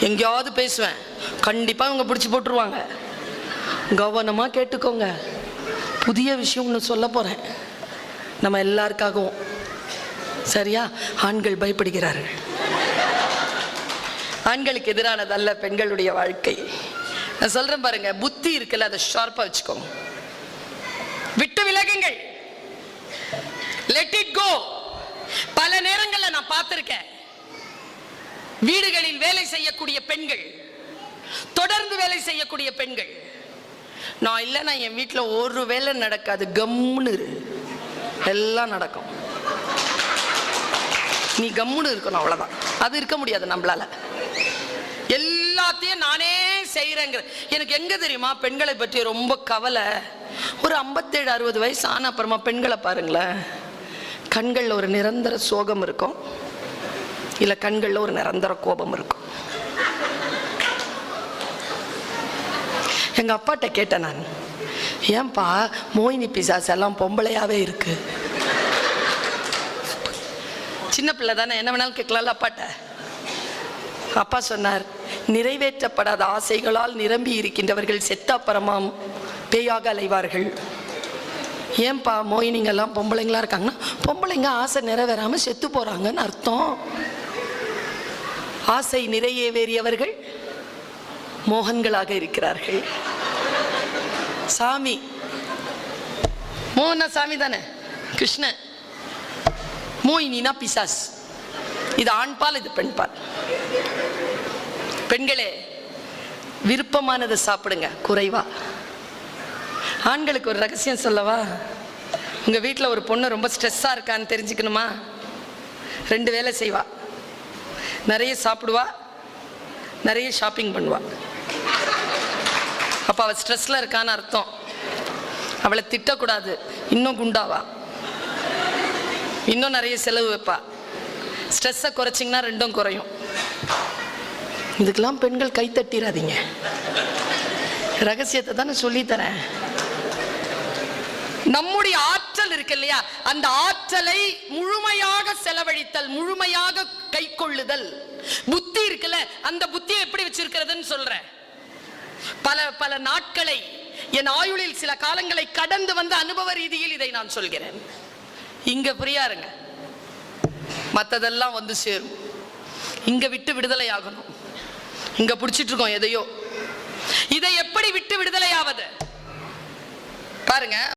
எங்கேயாவது பேசுவேன். கண்டிப்பாக இவங்க பிடிச்சி போட்டுருவாங்க. கவனமாக கேட்டுக்கோங்க. புதிய விஷயம் ஒன்று சொல்ல போகிறேன் நம்ம எல்லாருக்காகவும். சரியா? ஆண்கள் பயப்படுகிறார்கள். ஆண்களுக்கு எதிரானதல்ல பெண்களுடைய வாழ்க்கை. நான் சொல்றேன் பாருங்க புத்தி இருக்குல்ல அதை ஷார்ப்பாக வச்சுக்கோங்க. விட்டு விலகி லெட் இட் கோ பல நேரங்கள்ல நான் பார்த்திருக்கேன் வீடுகளில் வேலை செய்யக்கூடிய பெண்கள் தொடர்ந்து வேலை செய்யக்கூடிய பெண்கள் நான் இல்லைன்னா என் வீட்டில் ஒரு வேலை நடக்காது கம்முன்னு இரு. எல்லாம் நடக்கும். நீ கம்முன்னு இருக்கணும் அவ்வளோதான் அது இருக்க முடியாது நம்மளால. எல்லாத்தையும் நானே செய்கிறேங்கிற எனக்கு எங்கே தெரியுமா பெண்களை பற்றி ரொம்ப கவலை? ஒரு ஐம்பத்தேழு அறுபது வயசு ஆன அப்புறமா பெண்களை பாருங்களேன். கண்களில் ஒரு நிரந்தர சோகம் இருக்கும். இல்லை கண்களில் ஒரு நிரந்தர கோபம் இருக்கும். எங்க அப்பாட்ட கேட்டேன் நான். ஏன்பா மோயினி பிசாஸ் எல்லாம் பொம்பளையாவே இருக்கு. சின்ன பிள்ளை தானே என்ன வேணாலும் கேட்கலாம் அப்பாட்ட? அப்பா சொன்னார் நிறைவேற்றப்படாத ஆசைகளால் நிரம்பி இருக்கின்றவர்கள் செத்தாப்பரமாம் பேயாக அலைவார்கள். ஏன்பா மோயினிங்கெல்லாம் பொம்பளைங்களா இருக்காங்கன்னா பொம்பளைங்க ஆசை நிறைவேறாமல் செத்து போகிறாங்கன்னு அர்த்தம். ஆசை நிறைவேறியவர்கள் மோகன்களாக இருக்கிறார்கள். சாமி. மோகனா சாமி தானே? கிருஷ்ணன். மோயினா பிசாஸ். இது ஆண்பால் இது பெண்பால் பெண்களே விருப்பமானதை சாப்பிடுங்க குறைவா. ஆண்களுக்கு ஒரு ரகசியம் சொல்லவா? உங்கள் வீட்டில் ஒரு பொண்ணு ரொம்ப ஸ்ட்ரெஸ்ஸாக இருக்கான்னு தெரிஞ்சுக்கணுமா? ரெண்டு வேலை செய்வா. நிறைய சாப்பிடுவா. நிறைய ஷாப்பிங் பண்ணுவா. அப்போ அவள் ஸ்ட்ரெஸ்ஸில் இருக்கான்னு அர்த்தம். அவளை திட்டக்கூடாது. இன்னும் குண்டாவா. இன்னும் நிறைய செலவு வைப்பா. ஸ்ட்ரெஸ்ஸை குறைச்சிங்கன்னா ரெண்டும் குறையும். இதுக்கெல்லாம் பெண்கள் கை தட்டிடாதீங்க ரகசியத்தை தானே சொல்லித்தரேன். நம்முடைய ஆற்றல் இருக்கு இல்லையா அந்த ஆற்றலை முழுமையாக செலவழித்தல் முழுமையாக கை கொள்ளுதல் புத்தி இருக்குல்ல? அந்த புத்தியை எப்படி வச்சிருக்கிறதுன்னு சொல்றேன். பல பல நாட்களை என் ஆயுளில் சில காலங்களை கடந்து வந்த அனுபவ ரீதியில் இதை நான் சொல்கிறேன். இங்க ஃப்ரீயா இருங்க. மற்றதெல்லாம் வந்து சேரும். இங்க விட்டு விடுதலை ஆகணும். இங்க பிடிச்சிட்டு இருக்கோம் எதையோ. இதை எப்படி விட்டு விடுதலை ஆவது? பாருங்க.